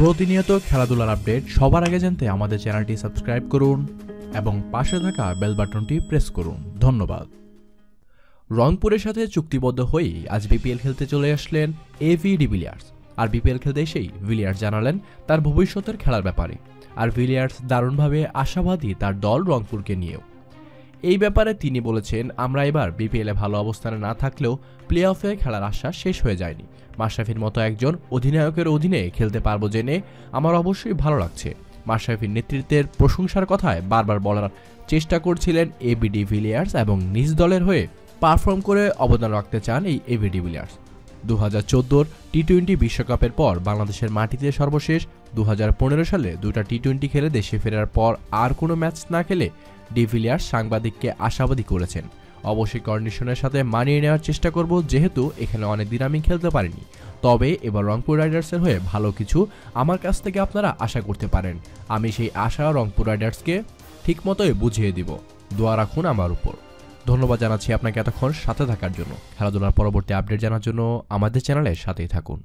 প্রতিনিয়ত খেলাধুলার আপডেট সবার আগে জানতে আমাদের চ্যানেলটি সাবস্ক্রাইব করুন এবং পাশে থাকা বেল বাটনটি প্রেস করুন। ধন্যবাদ। রংপুরের সাথে চুক্তিবদ্ধ হয়েই আজ বিপিএল খেলতে চলে আসলেন এ এভি ডিভিলিয়ার্স আর বিপিএল খেলতে এসেই ভিলিয়ার্স জানালেন তার ভবিষ্যতের খেলার ব্যাপারে। আর ভিলিয়ার্স দারুণভাবে আশাবাদী তার দল রংপুরকে নিয়েও। এই ব্যাপারে তিনি বলেছেন, আমরা এবার বিপিএলে ভালো অবস্থানে না থাকলেও প্লে অফে খেলার আশা শেষ হয়ে যায়নি। মাশরাফির মতো একজন অধিনায়কের অধীনে খেলতে পারব জেনে আমার অবশ্যই ভালো লাগছে। মাশরাফির নেতৃত্বের প্রশংসার কথায় বারবার বলার চেষ্টা করছিলেন এবিডি ভিলিয়ার্স এবং নিজ দলের হয়ে পারফর্ম করে অবদান রাখতে চান এই এবিডি ভিলিয়ার্স। দু হাজার চোদ্দোর টি টোয়েন্টি বিশ্বকাপের পর বাংলাদেশের মাটিতে সর্বশেষ। দু হাজার পনেরো সালে দুটা টি টোয়েন্টি খেলে দেশে ফেরার পর আর কোনো ম্যাচ না খেলে ডিভিলিয়ার্স সাংবাদিককে আশাবাদী করেছেন। অবশ্যই কন্ডিশনের সাথে মানিয়ে নেওয়ার চেষ্টা করব, যেহেতু এখানে অনেকদিন আমি খেলতে পারিনি। তবে এবার রংপুর রাইডার্সের হয়ে ভালো কিছু আমার কাছ থেকে আপনারা আশা করতে পারেন। আমি সেই আশা রংপুর রাইডার্সকে ঠিকমতোই বুঝিয়ে দিব। দোয়া রাখুন আমার উপর। ধন্যবাদ জানাচ্ছি আপনাকে এতক্ষণ সাথে থাকার জন্য। খেলাধুলার পরবর্তী আপডেট জানার জন্য আমাদের চ্যানেলের সাথেই থাকুন।